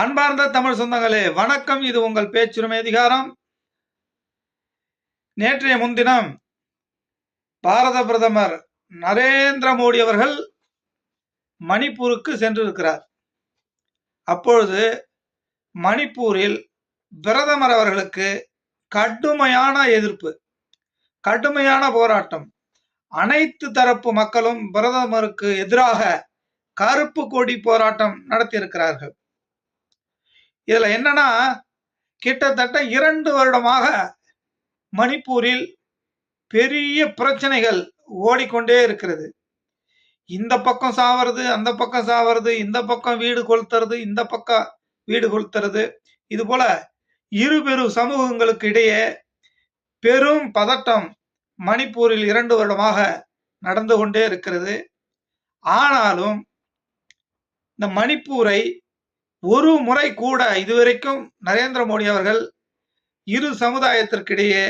அன்பார்ந்த தமிழ் சொந்தங்களே வணக்கம். இது உங்கள் பேச்சுரிமை அதிகாரம். நேற்றைய முன்தினம் பாரத பிரதமர் நரேந்திர மோடி அவர்கள் மணிப்பூருக்கு சென்றிருக்கிறார். அப்பொழுது மணிப்பூரில் பிரதமர் அவர்களுக்கு கடுமையான எதிர்ப்பு கடுமையான போராட்டம். அனைத்து தரப்பு மக்களும் பிரதமருக்கு எதிராக கருப்பு கொடி போராட்டம் நடத்தியிருக்கிறார்கள். இதுல என்னன்னா கிட்டத்தட்ட இரண்டு வருடமாக மணிப்பூரில் பெரிய பிரச்சனைகள் ஓடிக்கொண்டே இருக்கிறது. இந்த பக்கம் சாவறது அந்த பக்கம் சாவறது இந்த பக்கம் வீடு கொளுத்துறது இந்த பக்கம் வீடு கொளுத்துறது இது போல இரு பெரு சமூகங்களுக்கு இடையே பெரும் பதட்டம் மணிப்பூரில் இரண்டு வருடமாக நடந்து கொண்டே இருக்கிறது. ஆனாலும் இந்த மணிப்பூரை ஒரு முறை கூட இதுவரைக்கும் நரேந்திர மோடி அவர்கள் இரு சமுதாயத்திற்கிடையே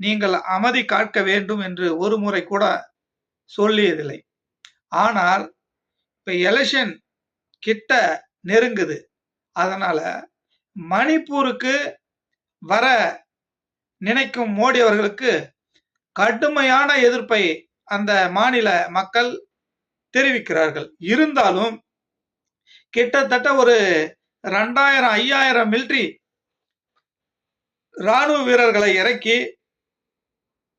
நீங்கள் அமைதி காக்க வேண்டும் என்று ஒரு முறை கூட சொல்லியதில்லை. ஆனால் இப்ப எலெக்ஷன் கிட்ட நெருங்குது. அதனால மணிப்பூருக்கு வர நினைக்கும் மோடி அவர்களுக்கு கடுமையான எதிர்ப்பை அந்த மாநில மக்கள் தெரிவிக்கிறார்கள். இருந்தாலும் கிட்டத்தட்ட ஒரு ரெண்டாயிரம் ஐயாயிரம் மில்ட்ரி ராணுவ வீரர்களை இறக்கி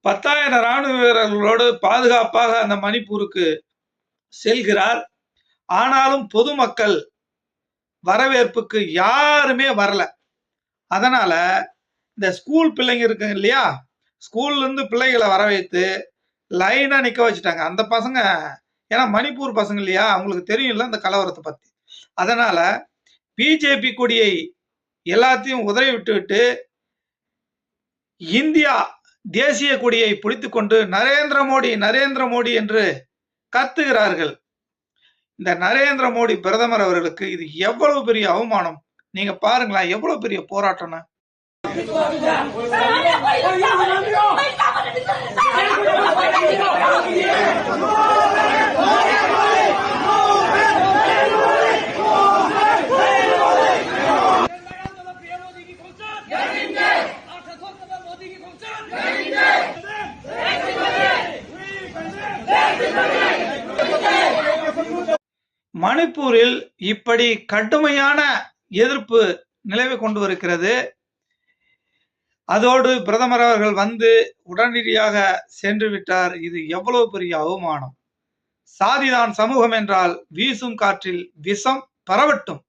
பத்தாயிரம் ராணுவ வீரர்களோடு பாதுகாப்பாக அந்த மணிப்பூருக்கு செல்கிறார். ஆனாலும் பொதுமக்கள் வரவேற்புக்கு யாருமே வரல. அதனால இந்த ஸ்கூல் பிள்ளைங்க இருக்குங்க இல்லையா? ஸ்கூல்லேருந்து பிள்ளைகளை வர வைத்து லைனாக நிற்க வச்சுட்டாங்க. அந்த பசங்க ஏன்னா மணிப்பூர் பசங்க இல்லையா? அவங்களுக்கு தெரியும்ல அந்த கலவரத்தை பற்றி அதனால பிஜேபி கொடியை எல்லாத்தையும் உதறி விட்டுவிட்டு இந்தியா தேசிய கொடியை பிடித்து கொண்டு நரேந்திர மோடி நரேந்திர மோடி என்று கத்துகிறார்கள். இந்த நரேந்திர மோடி பிரதமர் அவர்களுக்கு இது எவ்வளவு பெரிய அவமானம்? நீங்க பாருங்களேன் எவ்வளவு பெரிய போராட்டம்னு. மணிப்பூரில் இப்படி கடுமையான எதிர்ப்பு நிலவி கொண்டு வருகிறது. அதோடு பிரதமர் அவர்கள் வந்து உடனடியாக சென்று விட்டார். இது எவ்வளவு பெரிய அவமானம். சாதிதான் சமூகம் என்றால் வீசும் காற்றில் விஷம் பரவட்டும்.